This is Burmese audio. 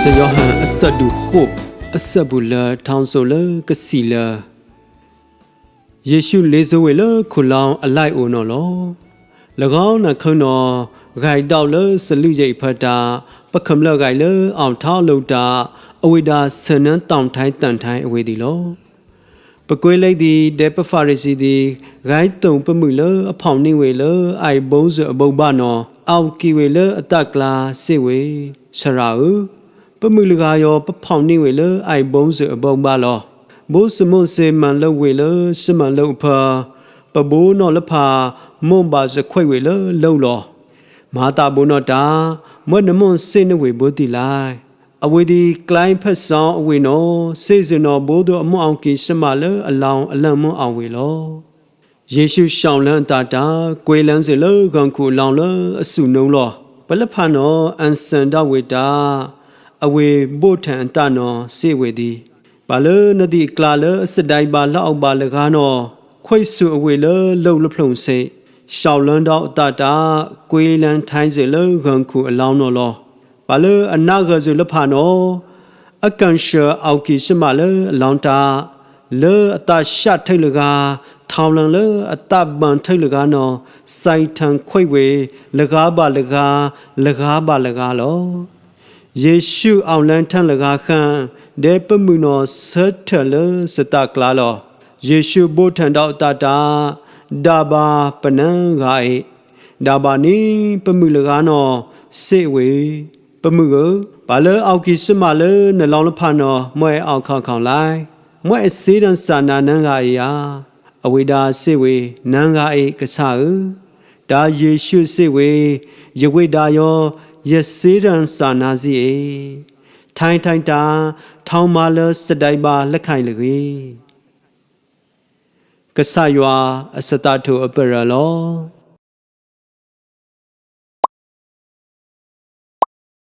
ယောဟန်အဆက်ဒူခုအဆက်ဘူးလာထောင်းဆိုလကစီလာယေရှုလေးစိုးဝေလခုလောင်းအလိုက်အိုနော်လော၎င်းနခုံတော်ဂိုင်တောက်လစလူရိတ်ဖတ်တာပကံလဂိုင်လအောင်ထောင်းလို့တာအဝိဒါဆနန်းတောင်ထိုင်းတန်ထိုင်းအဝေဒီလောပကွေးလိုက်သည်ဒေပဖာရစီသည်ဂိုင်းတုံပမှုလအဖောင်နှင်းဝေလအိုင်ဘုံစအဘုံဘနော်အောက်ကီဝေလအတက်ကလာစေဝေဆရာဥ ပမှုလကရောပဖောင်နှင်းဝေလအိုင်ဘုံစအဘုံဘလောဘိုးစမွန်စေမန်လဝေလစမန်လုံဖာပဘိုးနော်လဖာမွန်ပါစခွိဝေလလုံလောမာတာဘုနောတာမွတ်နမွန်စေနဝေဘုတိလိုက်အဝေဒီကလိုင်းဖက်ဆောင်အဝေနော်စေစင်တော်ဘိုးတို့အမွအောင်ကိရှမလအလောင်းအလန့်မွအောင်ဝေလောယေရှုရှောင်းလန်းတာတာကွေလန်းစေလကန်ခုလောင်းလအဆုနုံလောပလဖနောအန်စန္ဒဝေတာ အဝေဘို့ထန်တနောစေဝေဒီဘာလနဒီကလာလအစတိုင်ပါလောက်ပါလကားနော်ခွိတ်ဆုအဝေလလုံလဖလုံစေရှောင်းလန်းတော့အတတာကွေလန်းထိုင်းစေလကန်ခုအလောင်းနော်လောဘာလဲအနာဂဇလဖာနောအကန်ရှာအောက်ကီရှမလဲလောင်တာလဲအတရှထိတ်လကထောင်းလန်လဲအတပန်ထိတ်လကနော်စိုင်ထန်ခွိတ်ဝေလကားပါလကားလကားပါလကားလော ယေရှုအောင်လန်းထန်လကားခန့်ဒေပမှုနောဆတ်ထလစတကလာလောယေရှုဘုထန်တော့တတာဒါဘာပနံဂိုင်ဒါဘာနီပမှုလကားနော်စေဝေပမှုကိုဘာလဲအောက်ကီစမလဲနှလောင်းလဖာနော်မွဲအောက်ခေါခေါလိုက်မွဲစေးဒန်စာနာနန်းကအေယာအဝိဒါစေဝေနန်းကအေကဆာဥဒါယေရှုစေဝေယဝိဒါယော ယစေးဒန်စာနာစီအေထိုင်ထိုင်တာထောင်းမလစတိုင်ပါလက်ခိုင်လေကဆာယွာအစတထုအပရလော